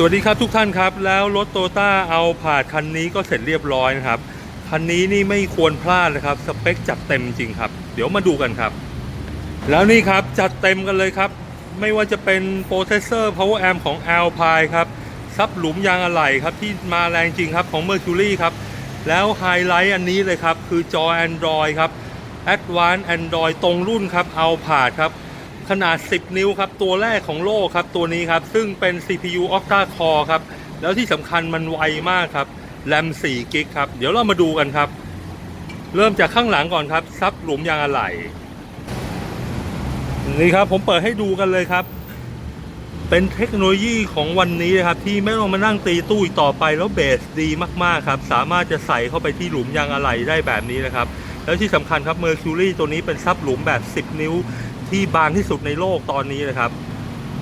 สวัสดีครับทุกท่านครับ แล้วรถโตต้าเอาผาดคันนี้ก็เสร็จเรียบร้อยนะครับ คันนี้นี่ไม่ควรพลาดเลยครับ สเปคจัดเต็มจริงครับ เดี๋ยวมาดูกันครับ แล้วนี่ครับจัดเต็มกันเลยครับ ไม่ว่าจะเป็นโปรเซสเซอร์ power amp ของ Alpine ครับซับหลุมยางอะไหล่ครับ ที่มาแรงจริงครับของ Mercury ครับ แล้วไฮไลท์อันนี้เลยครับ คือจอ Android ครับ Advanced Android ตรงรุ่นครับเอาผาดครับ ขนาด 10 นิ้วครับ ตัวแรกของโลกครับ ตัวนี้ครับ ซึ่งเป็น CPU Octa Core ครับ แล้วที่สำคัญมันไวมากครับแรม4กิกครับ เดี๋ยวเรามาดูกันครับ เริ่มจากข้างหลังก่อนครับ ซับหลุมยางอะไหล่นี่ครับ ผมเปิดให้ดูกันเลยครับ เป็นเทคโนโลยีของวันนี้นะครับ ที่ไม่ต้องมานั่งตีตู้อีกต่อไปแล้วเบสดีมากๆครับ สามารถจะใส่เข้าไปที่หลุมยางอะไหล่ได้แบบนี้นะครับ แล้วที่สำคัญครับ Mercury ตัวนี้เป็นซับหลุมแบบ 10 นิ้ว ที่บางที่สุดในโลกตอนนี้นะครับ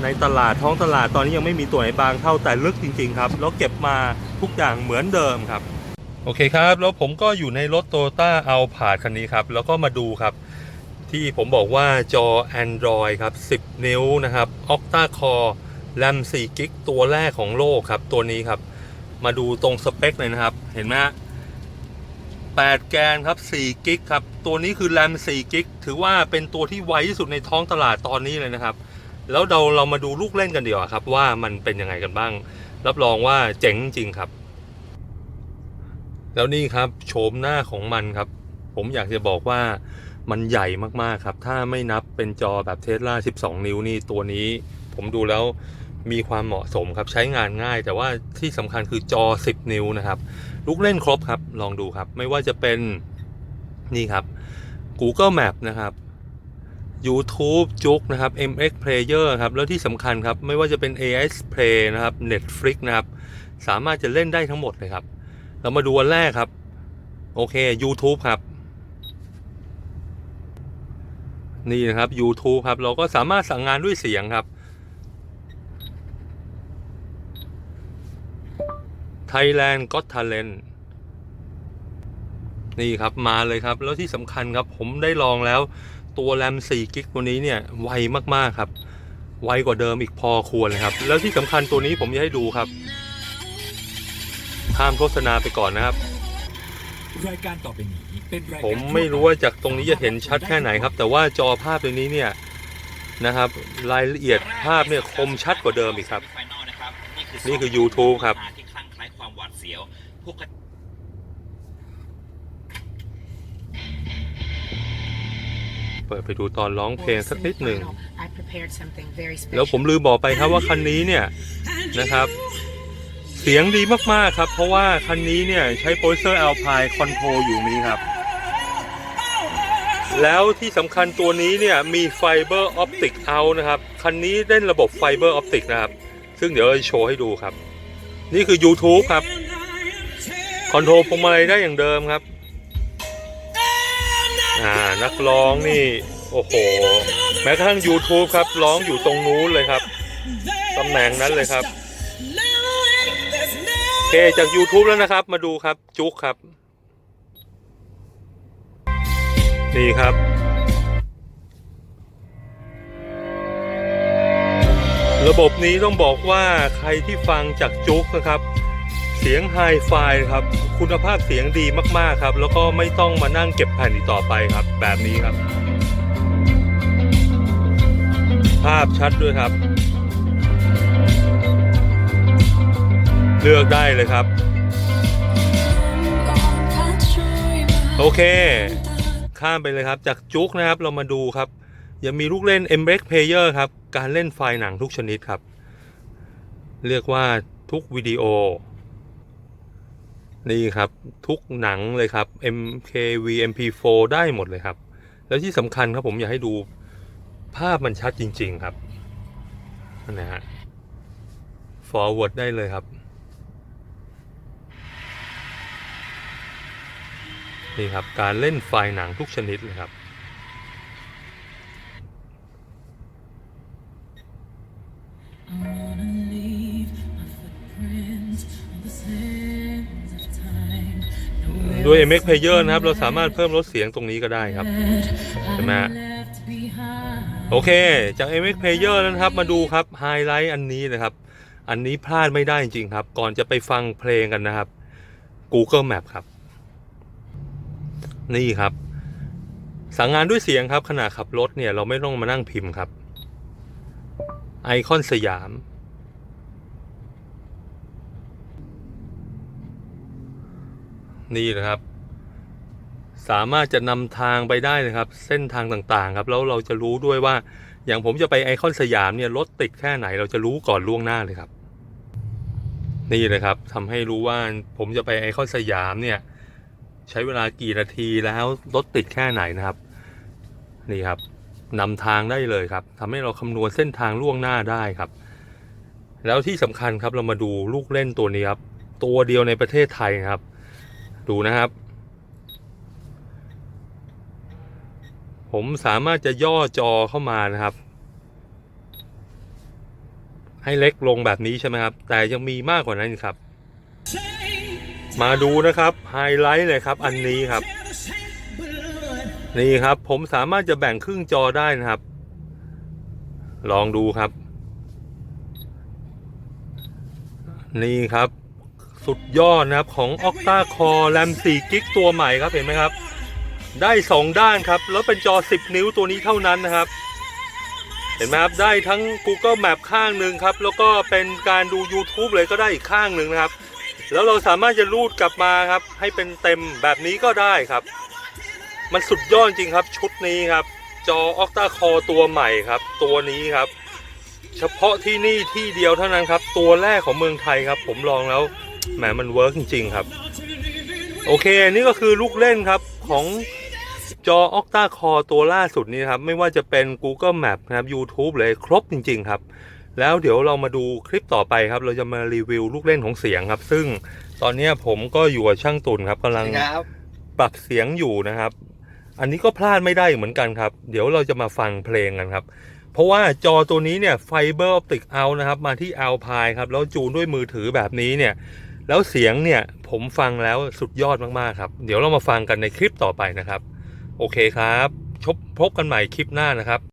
ในตลาดท้องตลาดตอนนี้ยังไม่มีตัวไหนบางเท่าแต่ลึกจริง ๆ ครับ แล้วเก็บมาทุกอย่างเหมือนเดิมครับ โอเคครับ แล้วผมก็อยู่ในรถโตต้าเอาผาดคันนี้ครับ แล้วก็มาดูครับ ที่ผมบอกว่าจอ Android ครับ 10 นิ้วนะครับ Octa Core แรม4กิกตัวแรกของโลกครับ ตัวนี้ครับ มาดูตรงสเปคเลยนะครับ เห็นไหมฮะ 8 แกนครับ4กิกครับ ตัวนี้คือแรม4กิกถือว่าเป็นตัวที่ไวที่สุดในท้องตลาดตอนนี้เลยนะครับ แล้วเราเรามาดูลูกเล่นกันดีกว่าครับ ว่ามันเป็นยังไงกันบ้าง รับรองว่าเจ๋งจริงครับ แล้วนี่ครับโฉมหน้าของมันครับ ผมอยากจะบอกว่ามันใหญ่มากๆครับ ถ้าไม่นับเป็นจอแบบเทสลา12 นิ้วนี่ตัวนี้ ผมดูแล้วมีความเหมาะสมครับใช้งานง่าย แต่ว่าที่สำคัญคือจอ 10 นิ้วนะครับ ลูกเล่นครบครับ ลองดูครับ ไม่ว่าจะเป็นนี่ครับ Google Map นะครับ YouTube จุกนะครับ MX Player ครับ แล้วที่สำคัญครับ ไม่ว่าจะเป็น AS Play นะครับ Netflix นะครับ สามารถจะเล่นได้ทั้งหมดเลยครับ เรามาดูวันแรกครับ โอเค YouTube ครับ นี่นะครับ YouTube ครับ เราก็สามารถสั่งงานด้วยเสียงครับ Thailand Got Talent นี่ครับมาเลยครับ แล้วที่สำคัญครับผมได้ลองแล้วตัวแรม4กิกตัวนี้เนี่ยไวมากๆครับ ไวกว่าเดิมอีกพอควรเลยครับ แล้วที่สำคัญตัวนี้ผมจะให้ดูครับข้ามโฆษณาไปก่อนนะครับรายการต่อไปนี้เป็นรายการผมไม่รู้ว่าจากตรงนี้จะเห็นชัดแค่ไหนครับ แต่ว่าจอภาพตัวนี้เนี่ยนะครับ รายละเอียดภาพเนี่ยคมชัดกว่าเดิมอีกครับ นี่คือ YouTube ครับ สียว พวกเปิดไปดูตอนร้องเพลงสักนิดหนึ่ง I prepared something very special. แล้วผมลืมบอกไปครับว่าคันนี้เนี่ยนะครับ เสียงดีมากๆครับ เพราะว่าคันนี้เนี่ยใช้โปรเซอร์ Alpine Control อยู่นี้ครับ แล้วที่สำคัญตัวนี้เนี่ยมีไฟเบอร์ออปติกเอานะครับ คันนี้เล่นระบบไฟเบอร์ออปติกนะครับ ซึ่งเดี๋ยวจะโชว์ให้ดูครับ นี่คือ YouTube ครับค อนโทรลพวงมาลัยได้อย่างเดิมครับ อ่านักร้องนี่ โอ้โห แม้กระทั่ง YouTube ครับ ร้องอยู่ตรงนู้นเลยครับตำแหน่งนั้นเลยครับโอเคจาก YouTube แล้วนะครับ มาดูครับจุกครับ นี่ครับระบบนี้ต้องบอกว่าใครที่ฟังจากจุกนะครับ สียงไฮไฟครับ คุณภาพเสียงดีมากๆครับ แล้วก็ไม่ต้องมานั่งเก็บแผ่นอีกต่อไปครับ แบบนี้ครับ ภาพชัดด้วยครับ เลือกได้เลยครับ โอเค ข้ามไปเลยครับ จากจุกนะครับเรามาดูครับ ยังมีลูกเล่น m b r e Player ครับ การเล่นไฟล์หนังทุกชนิดครับ เรียกว่าทุกวิดีโอ นี่ครับ ทุกหนังเลยครับ MKV MP4 ได้หมดเลยครับ แล้วที่สำคัญครับผมอยากให้ดูภาพมันชัดจริง ๆครับนั่นนะฮะ forward ได้เลยครับ นี่ครับ การเล่นไฟล์หนังทุกชนิดเลยครับ ด้วย MX Player นะครับ เราสามารถเพิ่มลดเสียงตรงนี้ก็ได้ครับใช่ไหมโอเค จาก MX Player นะครับ มาดูครับไฮไลท์อันนี้นะครับ อันนี้พลาดไม่ได้จริงๆครับ ก่อนจะไปฟังเพลงกันนะครับ Google Map ครับ นี่ครับ สั่งงานด้วยเสียงครับขณะขับรถเนี่ยเราไม่ต้องมานั่งพิมพ์ครับ ไอคอนสยาม นี่นะครับ สามารถจะนำทางไปได้นะครับ เส้นทางต่างๆ ครับ แล้วเราจะรู้ด้วยว่า อย่างผมจะไปไอคอนสยามเนี่ยรถติดแค่ไหนเราจะรู้ก่อนล่วงหน้าเลยครับ นี่เลยครับทำให้รู้ว่าผมจะไปไอคอนสยามเนี่ยใช้เวลากี่นาทีแล้วรถติดแค่ไหนนะครับ นี่ครับนำทางได้เลยครับทำให้เราคำนวณเส้นทางล่วงหน้าได้ครับ แล้วที่สำคัญครับเรามาดูลูกเล่นตัวนี้ครับ ตัวเดียวในประเทศไทยครับ ดูนะครับ ผมสามารถจะย่อจอเข้ามานะครับ ให้เล็กลงแบบนี้ใช่ไหมครับ แต่ยังมีมากกว่านั้นครับ มาดูนะครับไฮไลท์เลยครับ อันนี้ครับ นี่ครับ ผมสามารถจะแบ่งครึ่งจอได้นะครับ ลองดูครับ นี่ครับ สุดยอดนะครับของ Octa Core RAM 4 g b ตัวใหม่ครับเห็นไหมครับ ได้ 2 ด้านครับ แล้วเป็นจอ 10 นิ้วตัวนี้เท่านั้นนะครับ เห็นไหมครับ ได้ทั้ง Google Map ข้างหนึ่งครับ แล้วก็เป็นการดู YouTube เลยก็ได้อีกข้างหนึ่งนะครับ แล้วเราสามารถจะรูดกลับมาครับ ให้เป็นเต็มแบบนี้ก็ได้ครับ มันสุดยอดจริงครับชุดนี้ครับ จอ Octa Core ตัวใหม่ครับ ตัวนี้ครับเฉพาะที่นี่ที่เดียวเท่านั้นครับ ตัวแรกของเมืองไทยครับ ผมลองแล้ว แหมมันเวิร์กจริง ๆ ครับ โอเค นี่ก็คือลูกเล่นครับของจอ Octa Core ตัวล่าสุดนี้นะครับ ไม่ว่าจะเป็น Google Map นะครับ YouTube เลยครบจริง ๆ ครับ แล้วเดี๋ยวเรามาดูคลิปต่อไปครับ เราจะมารีวิวลูกเล่นของเสียงครับ ซึ่งตอนนี้ผมก็อยู่กับช่างตุนครับกำลังครับปรับเสียงอยู่นะครับ อันนี้ก็พลาดไม่ได้เหมือนกันครับ เดี๋ยวเราจะมาฟังเพลงกันครับ เพราะว่าจอตัวนี้เนี่ยไฟเบอร์ออปติกเอานะครับ มาที่ a l p i ครับ แล้วจูนด้วยมือถือแบบนี้เนี่ย แล้วเสียงเนี่ยผมฟังแล้วสุดยอดมากๆครับ เดี๋ยวเรามาฟังกันในคลิปต่อไปนะครับ โอเคครับ ชบพบกันใหม่คลิปหน้านะครับ